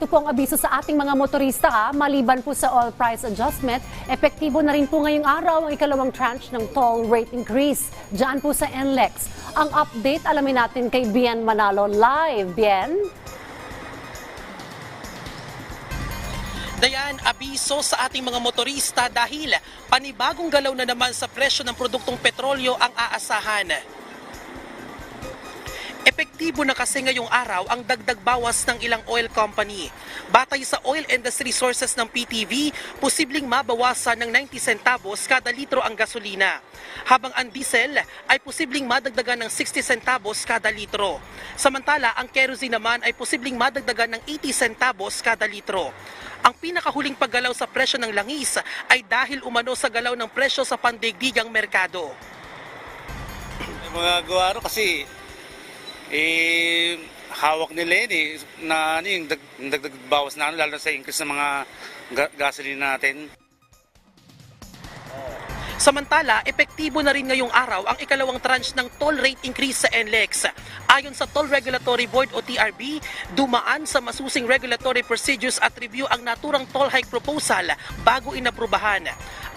ito po ang abiso sa ating mga motorista ha. Maliban po sa oil price adjustment, epektibo na rin po ngayong araw ang ikalawang tranche ng toll rate increase. Diyan po sa NLEX. Ang update alamin natin kay Bien Manalo live. Bien? Dayan, abiso sa ating mga motorista dahil panibagong galaw na naman sa presyo ng produktong petrolyo ang aasahan. Epektibo na kasi ngayong araw ang dagdag bawas ng ilang oil company. Batay sa oil industry sources ng PTV, posibleng mabawasan ng 90 centavos kada litro ang gasolina. Habang ang diesel ay posibleng madagdagan ng 60 centavos kada litro. Samantala, ang kerosene naman ay posibleng madagdagan ng 80 centavos kada litro. Ang pinakahuling paggalaw sa presyo ng langis ay dahil umano sa galaw ng presyo sa pandigdigang merkado. Mga gawaro kasi eh hawak nila yun eh na ano yung dag, dagdag bawas na ano lalo sa increase ng mga ga- gasoline natin. Samantala, epektibo na rin ngayong araw ang ikalawang tranche ng toll rate increase sa NLEX. Ayon sa Toll Regulatory Board o TRB, dumaan sa masusing regulatory procedures at review ang naturang toll hike proposal bago inaprubahan.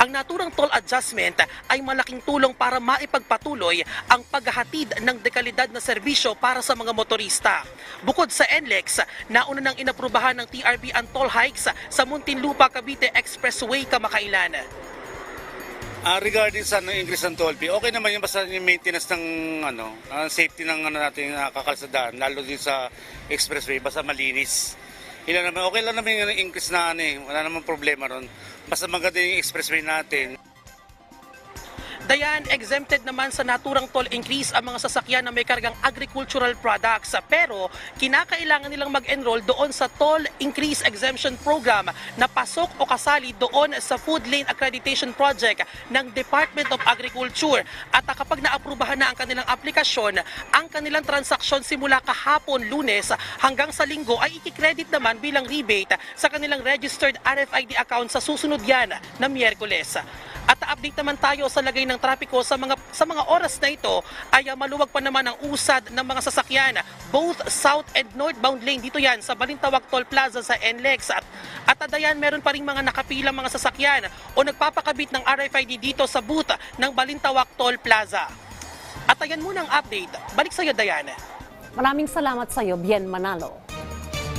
Ang naturang toll adjustment ay malaking tulong para maipagpatuloy ang paghahatid ng dekalidad na serbisyo para sa mga motorista. Bukod sa NLEX, nauna nang inaprubahan ng TRB ang toll hikes sa Muntinlupa Cavite Expressway kamakailan. Ah, regarding sa ano, increase ng toll fee, okay naman yung basta yung maintenance ng ano, ah, safety ng ano natin uh, kakalsadaan, lalo din sa expressway, basta malinis. Ilan naman, okay lang naman yung increase na ano eh, wala namang problema ron. Basta maganda yung expressway natin. Dayan, exempted naman sa naturang toll increase ang mga sasakyan na may kargang agricultural products. Pero kinakailangan nilang mag-enroll doon sa toll increase exemption program na pasok o kasali doon sa Food Lane Accreditation Project ng Department of Agriculture. At kapag naaprubahan na ang kanilang aplikasyon, ang kanilang transaksyon simula kahapon lunes hanggang sa linggo ay ikikredit naman bilang rebate sa kanilang registered RFID account sa susunod yan na Miyerkules. At update naman tayo sa lagay ng trapiko sa mga sa mga oras na ito ay ah, maluwag pa naman ang usad ng mga sasakyan both south and northbound lane dito yan sa Balintawak Toll Plaza sa NLEX at at adayan meron pa ring mga nakapilang mga sasakyan o nagpapakabit ng RFID dito sa booth ng Balintawak Toll Plaza. At ayan muna ang update. Balik sa iyo, Diana. Maraming salamat sa iyo, Bien Manalo.